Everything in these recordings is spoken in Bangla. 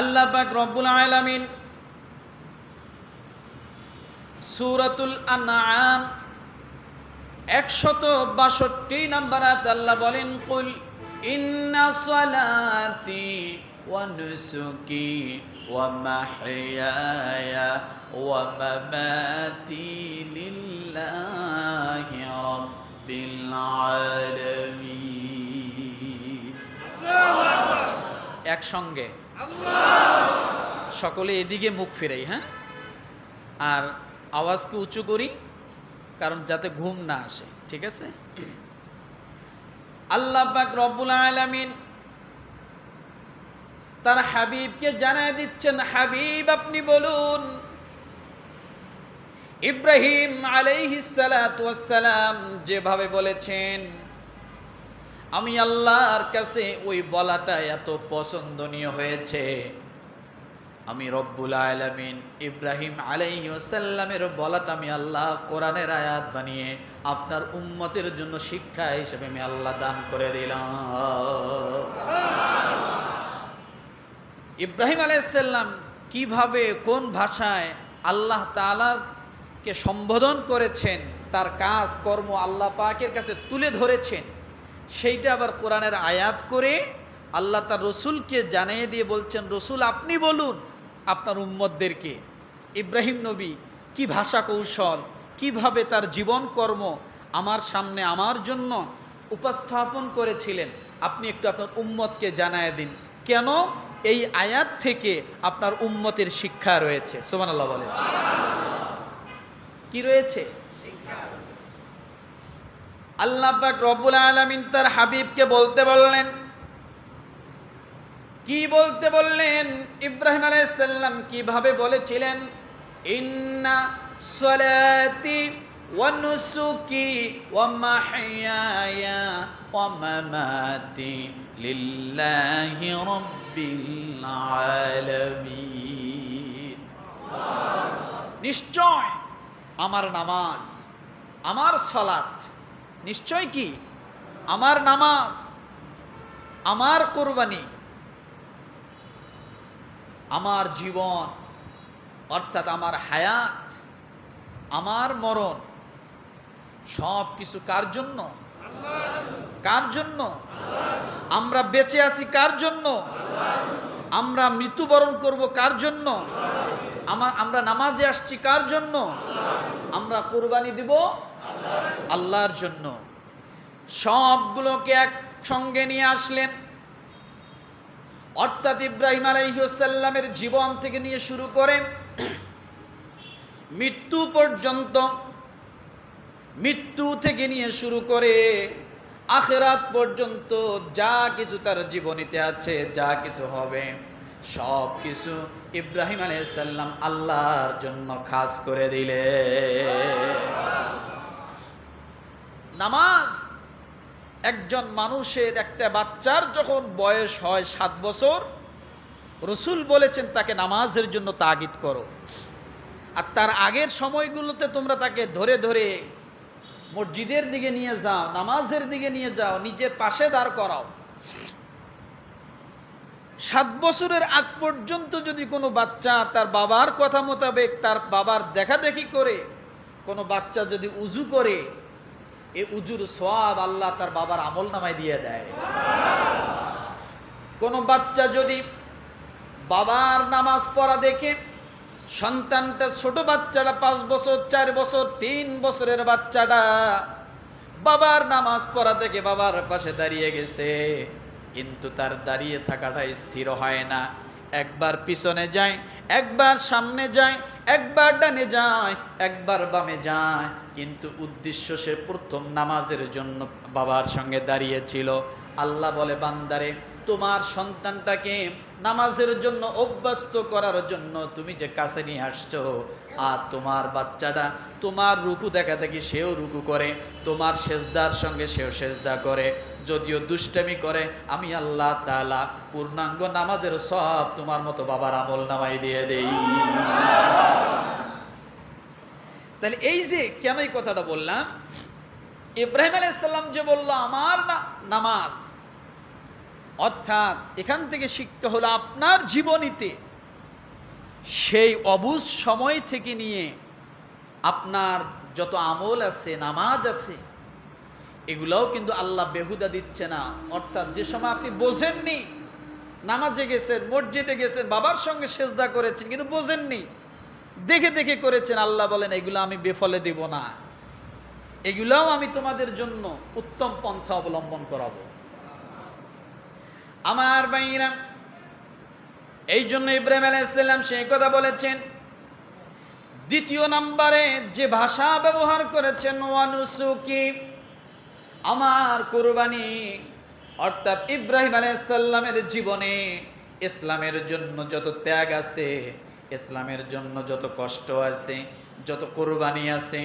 আল্লাহ পাক রব্বুল আলামিন সূরাতুল আনআম একশত বাষট্টি নাম্বার আল্লাহ বলেন কুল ইন্না সালাতি ওয়া নুসুকি ওয়া মাহইয়ায়া ওয়া মামাতি লিল্লাহি রাব্বিল আলামিন। একসঙ্গে। সকলে এদিকে মুখ ফিরাই হ্যাঁ? আর আওয়াজকে উঁচু করি, কারণ যাতে ঘুম না আসে, ঠিক আছে? আল্লাহ রব্বুল আলামিন তার হাবিবকে জানায় দিচ্ছেন, হাবিব, আপনি বলুন, ইব্রাহিম আলাইহিস সালাম যেভাবে বলেছেন আমি আল্লাহর কাছে ওই বলাটা এত পছন্দনীয় হয়েছে। আমি রব্বুল আলামিন ইব্রাহিম আলাইহি ওয়াসাল্লামের বলাটা আমি আল্লাহ কোরআনের আয়াত বানিয়ে আপনার উম্মতের জন্য শিক্ষা হিসেবে আমি আল্লাহ দান করে দিলাম। ইব্রাহিম আলাইসাল্লাম কীভাবে, কোন ভাষায় আল্লাহ তাআলাকে সম্বোধন করেছেন, তার কাজ, কর্ম আল্লাহ পাকের কাছে তুলে ধরেছেন সেইটা আবার কোরআনের আয়াত করে আল্লাহ তার রসুলকে জানিয়ে দিয়ে বলছেন, রসুল, আপনি বলুন আপনার উম্মতদেরকে, ইব্রাহিম নবী, কি ভাষা কৌশল, কীভাবে তার জীবন কর্ম আমার সামনে আমার জন্য উপস্থাপন করেছিলেন? আপনি একটু আপনার উম্মতকে জানায় দিন। কেন? এই আয়াত থেকে আপনার উম্মতের শিক্ষা রয়েছে। সোমান আল্লাহ বলে কি রয়েছে? আল্লাহ পাক রব্বুল আলামিন তার হাবিবকে বলতে বললেন। কি বলতে বললেন? ইব্রাহিম আলাইসাল্লাম কীভাবে বলেছিলেন? ইন্না সলাতি ওয়া নুসুকি ওয়া মাহইয়ায়া ওয়া মামাতি লিল্লাহি রাব্বিল আলামিন। নিশ্চয় আমার নামাজ, আমার সালাত নিশ্চয় কি? আমার নামাজ, আমার কোরবানি, আমার জীবন, অর্থাৎ আমার হায়াত, আমার মরণ, সব কিছু কার জন্য? কার জন্য? আমরা বেঁচে আছি কার জন্য? আমরা মৃত্যুবরণ করব কার জন্য? আমা- আমরা নামাজে আসছি কার জন্য? আমরা কোরবানি দিব আল্লাহর জন্য। সবগুলোকে একসঙ্গে নিয়ে আসলেন। অর্থাৎ ইব্রাহিম আলাইসাল্লামের জীবন থেকে নিয়ে শুরু করে মৃত্যু পর্যন্ত, মৃত্যু থেকে নিয়ে শুরু করে আখেরাত পর্যন্ত যা কিছু তার জীবনীতে আছে, যা কিছু হবে সব কিছু ইব্রাহিম আলাইসাল্লাম আল্লাহর জন্য খাস করে দিলে নামাজ। একজন মানুষের একটা বাচ্চার যখন বয়স হয় সাত বছর, রসুল বলেছেন, তাকে নামাজের জন্য তাগিদ করো। আর তার আগের সময়গুলোতে তোমরা তাকে ধরে ধরে মসজিদের দিকে নিয়ে যাও, নামাজের দিকে নিয়ে যাও, নিজের পাশে দাঁড় করাও। সাত বছরের আগ পর্যন্ত যদি কোনো বাচ্চা তার বাবার কথা মোতাবেক তার বাবার দেখা দেখি করে, কোনো বাচ্চা যদি উজু করে এ উজুর সোয়াব আল্লাহ তার বাবার আমল নামায় দিয়ে দেয়। কোনো বাচ্চা যদি বাবার নামাজ পড়া দেখে সন্তানটা ছোট বাচ্চাটা পাঁচ বছর, চার বছর, তিন বছরের বাচ্চাটা বাবার নামাজ পড়া দেখে বাবার পাশে দাঁড়িয়ে গেছে, কিন্তু তার দাঁড়িয়ে থাকাটা স্থির হয় না। একবার পিছনে যায়, একবার সামনে যায় একবার ডানে যায়, একবার বামে যায়। কিন্তু উদ্দেশ্য সে প্রথম নামাজের জন্য বাবার সঙ্গে দাঁড়িয়েছিল। আল্লাহ বলে, বান্দারে, তোমার সন্তানটাকে নামাজের জন্য অভ্যস্ত করার জন্য তুমি যে কাছে নিয়ে আসছো, আর তোমার বাচ্চাটা তোমার রুকু দেখা দেখি সেও রুকু করে, তোমার সেজদার সঙ্গে সেও সেজদা করে। যদিও দুষ্টামি করে, আমি আল্লাহ তালা পূর্ণাঙ্গ নামাজের সব তোমার মতো বাবার আমল নামাই দিয়ে দেই। তাহলে এই যে কেন এই কথাটা বললাম? ইব্রাহিম আলাইসাল্লাম যে বলল, আমার না, নামাজ। অর্থাৎ এখান থেকে শিক্ষা হলো আপনার জীবনীতে সেই অবুজ সময় থেকে নিয়ে আপনার যত আমল আছে, নামাজ আছে, এগুলোও কিন্তু আল্লাহ বেহুদা দিচ্ছে না। অর্থাৎ যে সময় আপনি বোঝেননি, নামাজে গেছেন, মসজিদে গেছেন, বাবার সঙ্গে সেজদা করেছেন, কিন্তু বোঝেননি দেখে দেখে করেছেন, আল্লাহ বলেন, এগুলো আমি বেফলে দেব না। এগুলাও আমি তোমাদের জন্য উত্তম পন্থা অবলম্বন করাবো। আমার বাইরা এই জন্য ইব্রাহিম আলাইসাল্লাম সেই কথা বলেছেন, দ্বিতীয় নম্বরে যে ভাষা ব্যবহার করেছেন, ওয়ানুসুকি আমার কোরবানি, অর্থাৎ ইব্রাহিম আলাইসাল্লামের জীবনে ইসলামের জন্য যত ত্যাগ আছে ইসলামের জন্য যত কষ্ট আছে, যত কোরবানি আছে,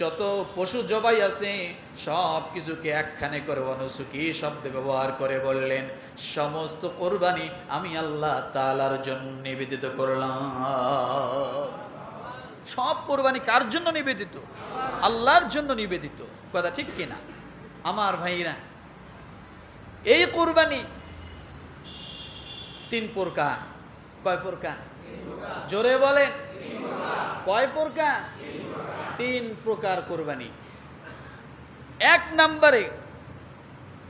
যত পশু জবাই আছে, সব কিছুকে একখানে করে অনুসুকি শব্দ ব্যবহার করে বললেন, সমস্ত কোরবানি আমি আল্লাহ তালার জন্য নিবেদিত করলাম। সব কোরবানি কার জন্য নিবেদিত? আল্লাহর জন্য নিবেদিত। কথা ঠিক কিনা আমার ভাইরা, এই কোরবানি তিন প্রকার। কয় প্রকার? জোরে বলেন। কয় প্রকার? তিন প্রকার কোরবানি। এক নম্বরে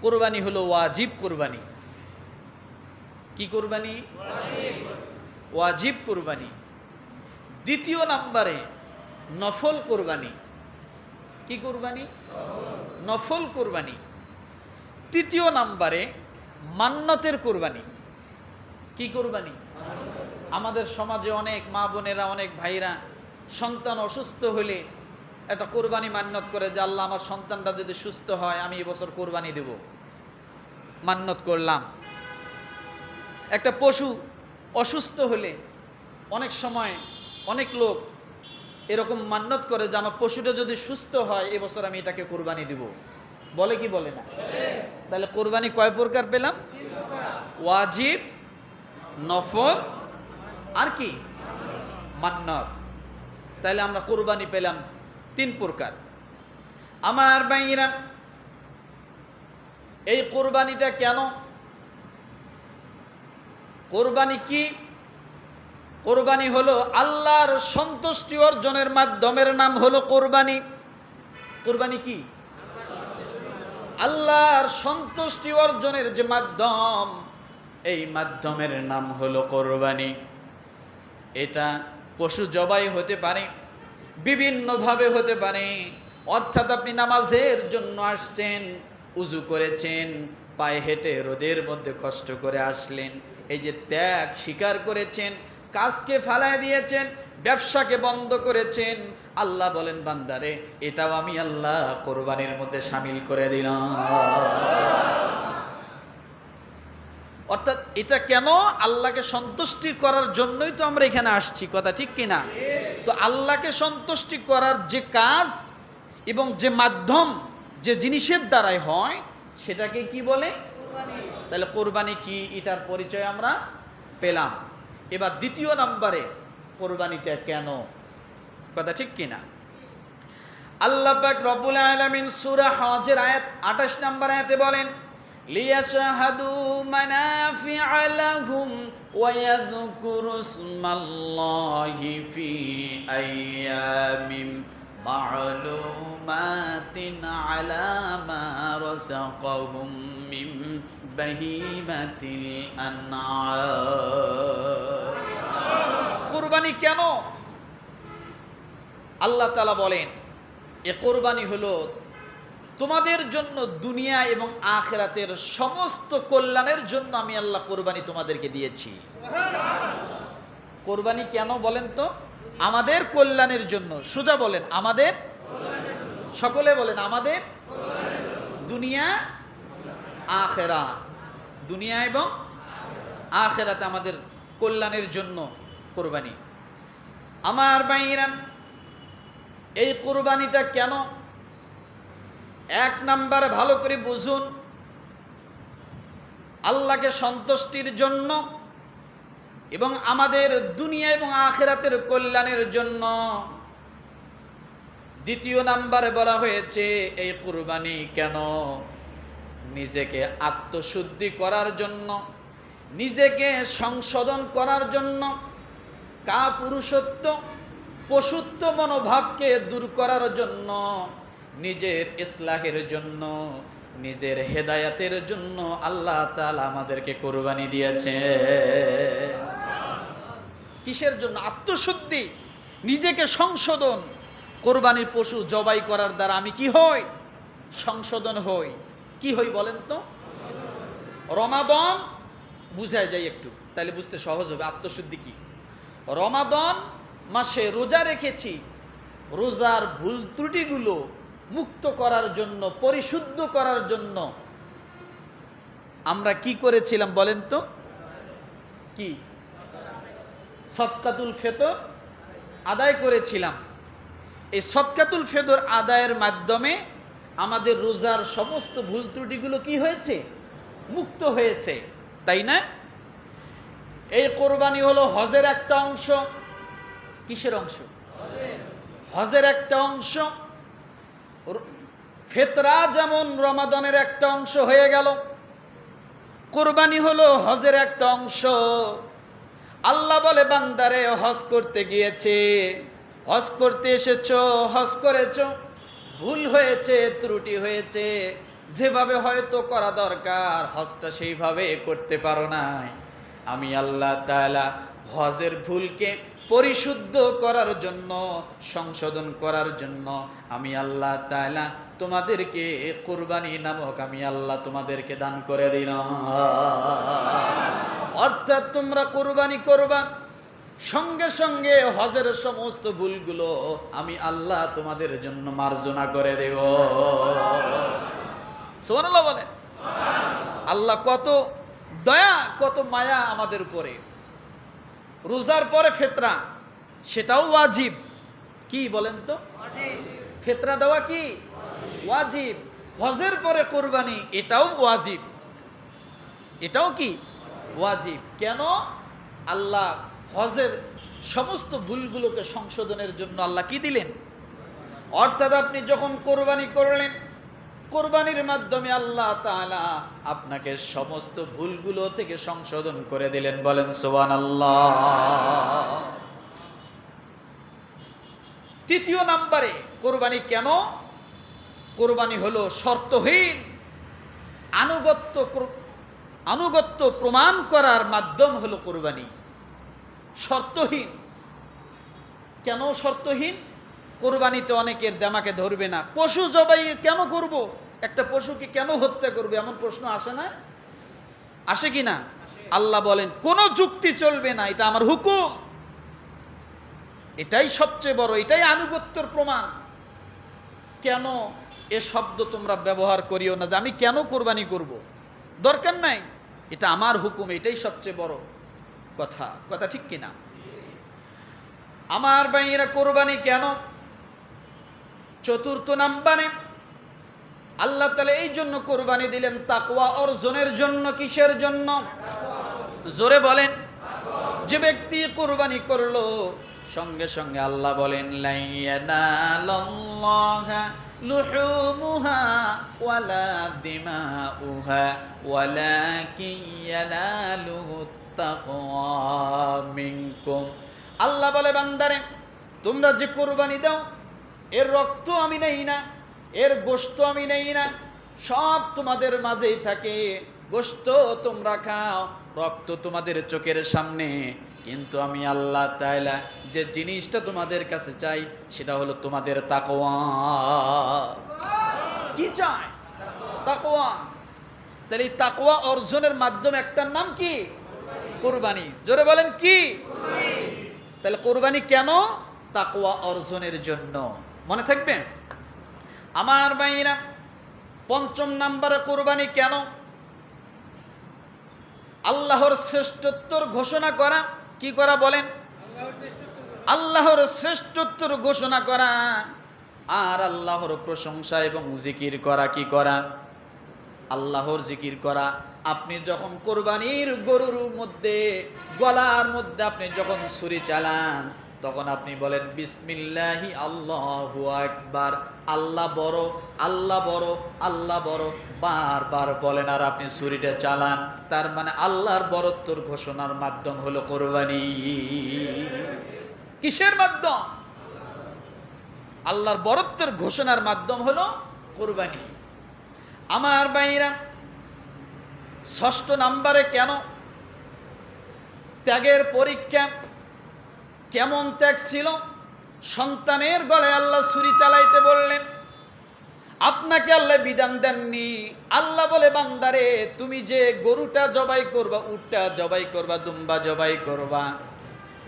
কোরবানি হলো ওয়াজিব কোরবানি। কি কোরবানি? ওয়াজিব কোরবানি। দ্বিতীয় নম্বরে নফল কোরবানি। কি কোরবানি? নফল কোরবানি। তৃতীয় নম্বরে মান্নতের কোরবানি। কি কোরবানি? আমাদের সমাজে অনেক মা বোনেরা অনেক ভাইরা সন্তান অসুস্থ হলে একটা কোরবানি মান্যত করে যে আল্লাহ আমার সন্তানটা যদি সুস্থ হয় আমি এবছর কোরবানি দেব। মান্যত করলাম। একটা পশু অসুস্থ হলে অনেক সময় অনেক লোক এরকম মান্যত করে যে আমার পশুটা যদি সুস্থ হয় এবছর আমি এটাকে কোরবানি দিব। বলে কি বলে না? তাহলে কোরবানি কয় প্রকার পেলাম? ওয়াজিব নফল আর কি? মান্নত তাহলে আমরা কোরবানি পেলাম তিন প্রকার। আমার বাইরা এই কোরবানিটা কেন? কোরবানি কি? কোরবানি হলো আল্লাহর সন্তুষ্টি অর্জনের মাধ্যমের নাম হলো কোরবানি। কোরবানি কি? আল্লাহর সন্তুষ্টি অর্জনের যে মাধ্যম, এই মাধ্যমের নাম হলো কোরবানি। এটা পশু জবাই হতে পারে, বিভিন্নভাবে হতে পারে। অর্থাৎ আপনি নামাজের জন্য আসছেন, উজু করেছেন, পায়ে হেঁটে রোদের মধ্যে কষ্ট করে আসলেন, এই যে ত্যাগ স্বীকার করেছেন, কাজকে ফালায় দিয়েছেন, ব্যবসাকে বন্ধ করেছেন, আল্লাহ বলেন, বান্দারে, এটাও আমি আল্লাহ কোরবানির মধ্যে সামিল করে দিলাম। অর্থাৎ এটা কেন আল্লাহকে সন্তুষ্টি করার জন্যই তো আমরা এখানে আসছি, কথা ঠিক কিনা? তো আল্লাহকে সন্তুষ্টি করার যে কাজ এবং যে মাধ্যম, যে জিনিসের দ্বারাই হয়, সেটাকে কি বলে? তাহলে কোরবানি কি? এটার পরিচয় আমরা পেলাম। এবার দ্বিতীয় নম্বরে, কোরবানিটা কেন? কথা ঠিক কিনা? আল্লাহ পাক রব্বুল আলামিন সূরা হজের আয়াত 28 নম্বর আয়াতে বলেন, লিয়াশহাদু মানা لهم ويذكروا اسم الله في أيام معلومات على ما رزقهم من بهيمة الأنعام কোরবানি কেন আল্লাহ তালা বলেন এ কোরবানি হলো তোমাদের জন্য দুনিয়া এবং আখেরাতের সমস্ত কল্যাণের জন্য আমি আল্লাহ কোরবানি তোমাদেরকে দিয়েছি। কোরবানি কেন বলেন তো? আমাদের কল্যাণের জন্য। সোজা বলেন, আমাদের? সকলে বলেন, আমাদের? দুনিয়া, আখেরা। দুনিয়া এবং আখেরাতে আমাদের কল্যাণের জন্য কোরবানি। আমার বাইরা এই কোরবানিটা কেন এক নাম্বার ভালো করে বুঝুন। আল্লাহকে সন্তুষ্টির জন্য এবং আমাদের দুনিয়া এবং আখেরাতের কল্যাণের জন্য দ্বিতীয় নাম্বারে বলা হয়েছে, এই কুরবানি কেন? নিজেকে আত্মশুদ্ধি করার জন্য, নিজেকে সংশোধন করার জন্য কা পুরুষত্ব পশুত্ব মনোভাবকে দূর করার জন্য নিজের ইসলাহের জন্য, নিজের হেদায়াতের জন্য আল্লাহ তাআলা আমাদেরকে কোরবানি দিয়েছে। কিসের জন্য? আত্মশুদ্ধি, নিজেকে সংশোধন। কোরবানির পশু জবাই করার দ্বারা আমি কি হই? সংশোধন হই। কি হই বলেন তো? রমাদন বুঝায় যায় একটু, তাহলে বুঝতে সহজ হবে। আত্মশুদ্ধি কি? রমাদন মাসে রোজা রেখেছি। রোজার ভুল ত্রুটিগুলো মুক্ত করার জন্য, পরিশুদ্ধ করার জন্য আমরা কি করেছিলাম বলেন তো? কি? সৎকাতুল ফেতর আদায় করেছিলাম। এই সৎকাতুল ফেতর আদায়ের মাধ্যমে আমাদের রোজার সমস্ত ভুল ত্রুটিগুলো কি হয়েছে? মুক্ত হয়েছে, তাই না? এই কোরবানি হলো হজের একটা অংশ। কিসের অংশ? হজের একটা অংশ। ফেতরা যেমন রমাদানের একটা অংশ হয়ে গেল, কোরবানি হলো হজের একটা অংশ। আল্লাহ বলে, বান্দারে, হজ করতে গিয়েছে, হজ করতে এসেছ, হজ করেছ, ভুল হয়েছে, ত্রুটি হয়েছে, যেভাবে হয়তো করা দরকার, হজটা সেইভাবে করতে পারো নাই। আমি আল্লাহ তাআলা হজের ভুলকে পরিশুদ্ধ করার জন্য, সংশোধন করার জন্য আমি আল্লাহ তাআলা তোমাদেরকে কোরবানি নামক আমি আল্লাহ তোমাদেরকে দান করে দিলাম। অর্থাৎ তোমরা কোরবানি করবা, সঙ্গে সঙ্গে হজের সমস্ত ভুলগুলো আমি আল্লাহ তোমাদের জন্য মার্জনা করে দেব। বলে আল্লাহ কত দয়া, কত মায়া আমাদের উপরে। রোজার পরে ফেতরা, সেটাও ওয়াজিব। কি বলেন তো? ফেতরা দেওয়া কি? ওয়াজিব। হজের পরে কোরবানি, এটাও ওয়াজিব। এটাও কি? ওয়াজিব। কেন? আল্লাহ হজের সমস্ত ভুলগুলোকে সংশোধনের জন্য আল্লাহ কি দিলেন? অর্থাৎ আপনি যখন কোরবানি করলেন কোরবানির মাধ্যমে আল্লাহ তাআলা আপনাকে সমস্ত ভুলগুলো থেকে সংশোধন করে দিলেন। বলেন সোবান আল্লাহ তৃতীয় নাম্বারে, কোরবানি কেন? কোরবানি হলো শর্তহীন, আনুগত্য আনুগত্য প্রমাণ করার মাধ্যম হলো কোরবানি। শর্তহীন। কেন শর্তহীন? কোরবানিতে অনেকের দেমাকে ধরবে না। পশু জবাই কেন করব? একটা পশুকে কেন হত্যা করবে? এমন প্রশ্ন আসে না? আসে কি না? আল্লাহ বলেন, কোনো যুক্তি চলবে না। এটা আমার হুকুম। এটাই সবচেয়ে বড়, এটাই আনুগত্যর প্রমাণ। কেন এ শব্দ তোমরা ব্যবহার করিও না যে আমি কেন কোরবানি করব? দরকার নাই। এটা আমার হুকুম, এটাই সবচেয়ে বড় কথা। কথা ঠিক কিনা আমার ভাইয়েরা, কোরবানি কেন চতুর্থ নাম্বারে। আল্লাহ তালা এই জন্য কোরবানি দিলেন তাকওয়া অর্জনের জন্য, কিসের জন্য? জোরে বলেন। যে ব্যক্তি কোরবানি করল, সঙ্গে সঙ্গে আল্লাহ বলেন আল্লাহ বলে, বান্দারে, তোমরা যে কোরবানি দাও এর রক্ত আমি নেই না, এর গোশত আমি নেই না, সব তোমাদের মাঝেই থাকে। গোশত তোমরা খাও, রক্ত তোমাদের চোখের সামনে। কিন্তু আমি আল্লাহ তাইলা যে জিনিসটা তোমাদের কাছে চাই, সেটা হলো তোমাদের তাকোয়া কি চাই তাকোয়া তাহলে এই তাকওয়া অর্জনের মাধ্যমে একটার নাম কি? কোরবানি। জোরে বলেন কি? তাহলে কোরবানি কেন? তাকোয়া অর্জনের জন্য। মনে থাকবে? আমার ভাইরা পঞ্চম নাম্বারে কোরবানি কেন? আল্লাহর শ্রেষ্ঠত্বর ঘোষণা করা, কি করা বলেন? আল্লাহর শ্রেষ্ঠত্বর ঘোষণা করা আর আল্লাহর প্রশংসা এবং জিকির করা কি করা? আল্লাহর জিকির করা। আপনি যখন কোরবানির গরুর মধ্যে, গলার মধ্যে আপনি যখন ছুরি চালান তখন আপনি বলেন, বিসমিল্লাহি আল্লাহু আকবার। আল্লাহ বড় আল্লাহ বড় আল্লাহ বড়। বারবার বলেন, আর আপনি ছুরিটা চালান। তার মানে আল্লাহর বড়ত্বর ঘোষণার মাধ্যম হলো কোরবানি। কিসের মাধ্যম? আল্লাহর বরত্বের ঘোষণার মাধ্যম হলো কোরবানি। আমার বাইরা ষষ্ঠ নাম্বারে কেন? ত্যাগের পরীক্ষা কেমন ত্যাগ ছিল? সন্তানের গলায় আল্লাহ ছুরি চালাইতে বললেন, আপনাকে আল্লাহ বিধান দেননি। আল্লাহ বলে, বান্দারে, তুমি যে গরুটা জবাই করবা, উটটা জবাই করবা, দুম্বা জবাই করবা,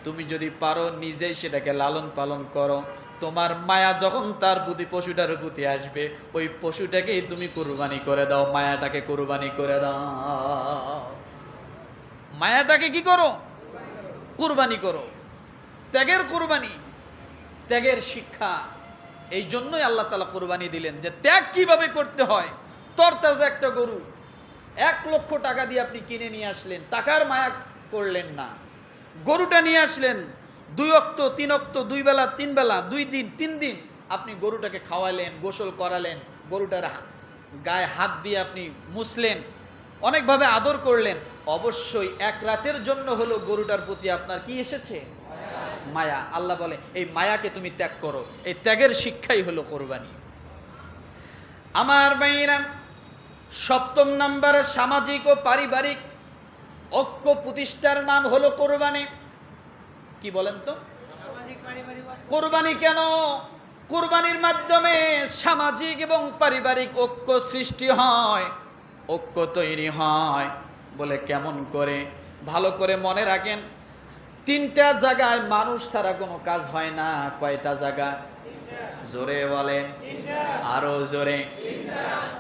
তুমি যদি পারো নিজেই সেটাকে লালন পালন করো। তোমার মায়া যখন তার প্রতি পশুটার প্রতি আসবে, ওই পশুটাকেই তুমি কুরবানি করে দাও, মায়াটাকে কুরবানি করে দাও। মায়াটাকে কি করো? কুরবানি করো। ত্যাগের কোরবানি, ত্যাগের শিক্ষা। এই জন্যই আল্লাহ তালা কোরবানি দিলেন যে ত্যাগ কীভাবে করতে হয়। তরতাজা একটা গরু, এক লক্ষ টাকা দিয়ে আপনি কিনে নিয়ে আসলেন, টাকার মায়া করলেন না। গরুটা নিয়ে আসলেন, দুই অক্ত, তিন অক্ত, দুই বেলা, তিন বেলা, দুই দিন, তিন দিন আপনি গরুটাকে খাওয়ালেন, গোসল করালেন, গরুটার গায়ে হাত দিয়ে আপনি মুছলেন, অনেকভাবে আদর করলেন। অবশ্যই এক রাতের জন্য হলো গরুটার প্রতি আপনার কি এসেছে? মায়া। আল্লাহ বলে এই মায়াকে তুমি ত্যাগ করো। এই ত্যাগের শিক্ষাই হলো কোরবানি। আমার মেয়েরা সপ্তম নম্বরে সামাজিক ও পারিবারিক ঐক্য প্রতিষ্ঠার নাম হলো কোরবানি। কি বলেন তো? কোরবানি কেন? কোরবানির মাধ্যমে সামাজিক এবং পারিবারিক ঐক্য সৃষ্টি হয় ঐক্য তৈরি হয়। বলে কেমন করে? ভালো করে মনে রাখেন। তিনটা জায়গায় মানুষ ছাড়া কোনো কাজ হয় না। কয়টা জায়গা? জোরে বলেন। আরও জোরে।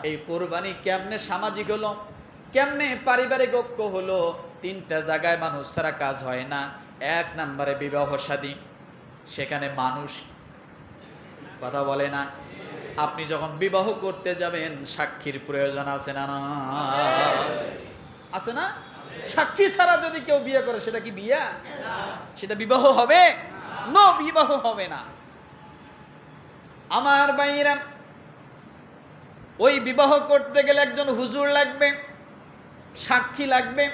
এই কোরবানি কেমনে সামাজিক হলো? কেমনে পারিবারিক ঐক্য হলো? তিনটা জায়গায় মানুষ ছাড়া কাজ হয় না। এক নম্বরে বিবাহ শাদী সেখানে মানুষ কথা বলে না। আপনি যখন বিবাহ করতে যাবেন, সাক্ষীর প্রয়োজন আছে না না? আছে না? সাক্ষী ছাড়া যদি কেউ বিয়ে করে, সেটা কি বিয়া? সেটা বিবাহ হবে? নো, বিবাহ হবে না। আমার বাইরা ওই বিবাহ করতে গেলে একজন হুজুর লাগবে, সাক্ষী লাগবে।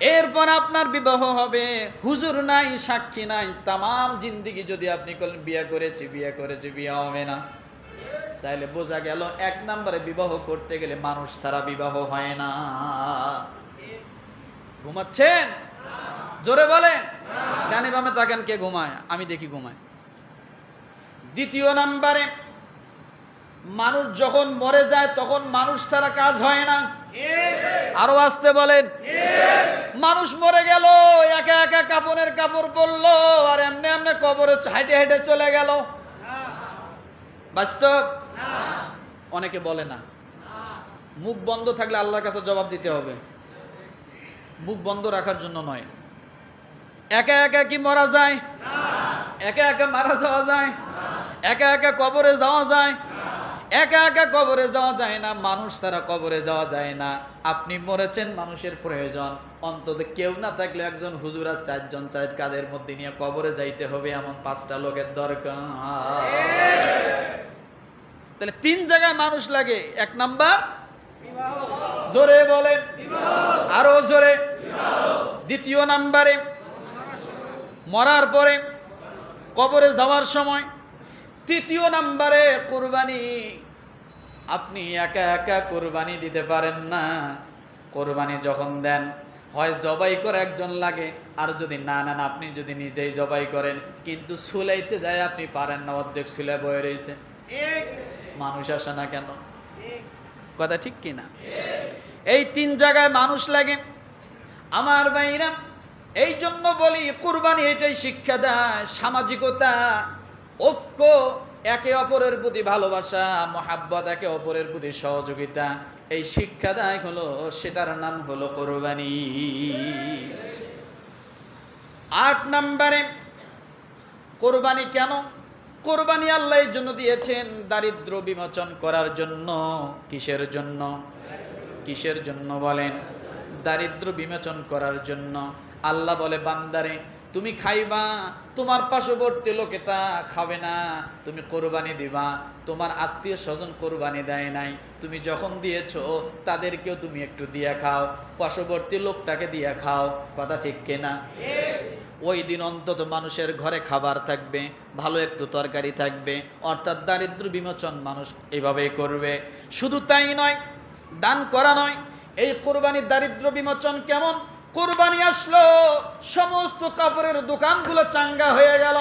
এরপর আপনার বিবাহ হবে। হুজুর নাই, সাক্ষী নাই। তাম জিন্দিগি যদি আপনি করলেন, বিয়ে করেছি বিয়ে করেছি, বিয়ে হবে না। তাইলে বোঝা গেল, এক নম্বরে বিবাহ করতে গেলে মানুষ ছাড়া বিবাহ হয় না। ঘুমাচ্ছেন? জোরে বলেন। ডানে বামে তাকান কে ঘুমায়? আমি দেখি ঘুমায়। দ্বিতীয় নাম্বারে, মানুষ যখন মরে যায়, তখন মানুষ ছাড়া কাজ হয় না। আরও আসতে বলেন। মানুষ মরে গেল, একা একা কাপড়ের কাপড় পরলো, আর এমনি এমনি কবরে হাইটে হাইটে চলে গেল। বাস্তব? অনেকে বলে না। মুখ বন্ধ থাকলে আল্লাহর কাছে জবাব দিতে হবে। মুখ বন্ধ রাখার জন্য নয়। একা একা কি মরা যায়? একা একা মারা যাওয়া যায়? একা একা কবরে যাওয়া যায়? একা একা কবরে যাওয়া যায় না, মানুষ ছাড়া কবরে যাওয়া যায় না। আপনি মরেছেন মানুষের প্রয়োজন। অন্তত কেউ না থাকলে একজন হুজুর আর চারজন চার কাদের মধ্যে নিয়ে কবরে যাইতে হবে এমন পাঁচটা লোকের দরকার। তাহলে তিন জায়গায় মানুষ লাগে, এক নাম্বার জোরে বলেন। আরও জোরে। দ্বিতীয় নাম্বারে মরার পরে কবরে যাওয়ার সময় তৃতীয় নাম্বারে কোরবানি। আপনি একা একা কোরবানি দিতে পারেন না। কোরবানি যখন দেন হয় জবাই করে একজন লাগে আর যদি না নেন আপনি যদি নিজেই জবাই করেন। কিন্তু সুলাইতে যায় আপনি পারেন না অর্ধেক সুলে বয়ে রয়েছে। মানুষ আসে না কেন? কথা ঠিক কিনা? এই তিন জায়গায় মানুষ লাগে। আমার বাইরা এই জন্য বলি, কুরবানি এটাই শিক্ষা দেয়, সামাজিকতা, ঐক্য, একে অপরের প্রতি ভালোবাসা, মহাব্বত, একে অপরের প্রতি সহযোগিতা, এই শিক্ষা দেয় হলো, সেটার নাম হলো কোরবানি। আট নম্বরে, কোরবানি কেন? কোরবানি আল্লাহ এর জন্য দিয়েছেন, দারিদ্র বিমোচন করার জন্য। কিসের জন্য? কিসের জন্য বলেন? দারিদ্র বিমোচন করার জন্য। আল্লাহ বলে, বান্দারে তুমি খাইবা, তোমার পার্শ্ববর্তী লোকেটা খাবে না, তুমি কোরবানি দিবা, তোমার আত্মীয় স্বজন কোরবানি দেয় নাই, তুমি যখন দিয়েছ, তাদেরকেও তুমি একটু দিয়ে খাও, পার্শ্ববর্তী লোকটাকে দিয়ে খাও, কথা ঠিক কেনা ওই দিন অন্তত মানুষের ঘরে খাবার থাকবে, ভালো একটু তরকারি থাকবে, অর্থাৎ দারিদ্র বিমোচন মানুষ এভাবেই করবে। শুধু তাই নয়, দান করা নয়, এই কোরবানির দারিদ্র বিমোচন কেমন? কোরবানি আসলো, সমস্ত কাপড়ের দোকানগুলো চাঙ্গা হয়ে গেল।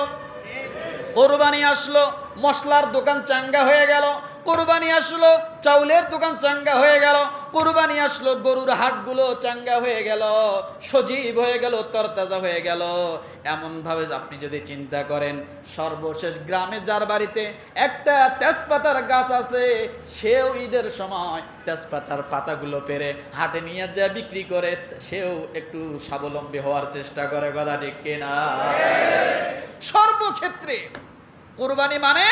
কোরবানি আসলো, মশলার দোকান চাঙ্গা হয়ে গেল। কোরবানি আসলো, চাউলের দোকান চাঙ্গা হয়ে গেল। কোরবানি আসলো, গরুর হাটগুলো চাঙ্গা হয়ে গেল, সজীব হয়ে গেল, তরতাজা হয়ে গেল। এমনভাবে আপনি যদি চিন্তা করেন, সর্বশেষ গ্রামে যার বাড়িতে একটা তেজপাতার গাছ আছে, সেও ঈদের সময় তেজপাতার পাতাগুলো পেরে হাটে নিয়ে যা বিক্রি করে, সেও একটু স্বাবলম্বী হওয়ার চেষ্টা করে, কথা ঠিক কিনা? সর্বক্ষেত্রে কোরবানি মানে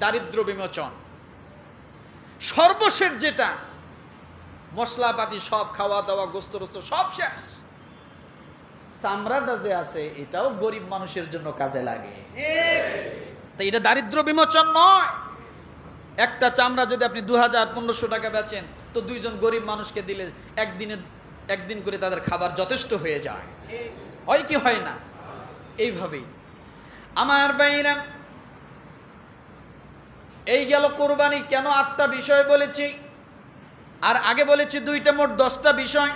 দারিদ্র বিমোচন। সর্বশেষ যেটা, মশলাপাতি সব খাওয়া দাওয়া, গোস্ত রোস্ত সব শেষ। চামড়াটা যে আছে, এটাও গরিব মানুষের জন্য কাজে লাগে। তো এটা দারিদ্র বিমোচন নয়। একটা চামড়া যদি আপনি দু হাজার পনেরোশো টাকা বেচেন, তো দুইজন গরিব মানুষকে দিলে একদিনে, একদিন করে তাদের খাবার যথেষ্ট হয়ে যায়। হয় কি হয় না? এইভাবেই। আমার বাইরা এই গেল কোরবানি কেন আটটা বিষয় বলেছি? আর আগে বলেছি দুইটা মোট দশটা বিষয়।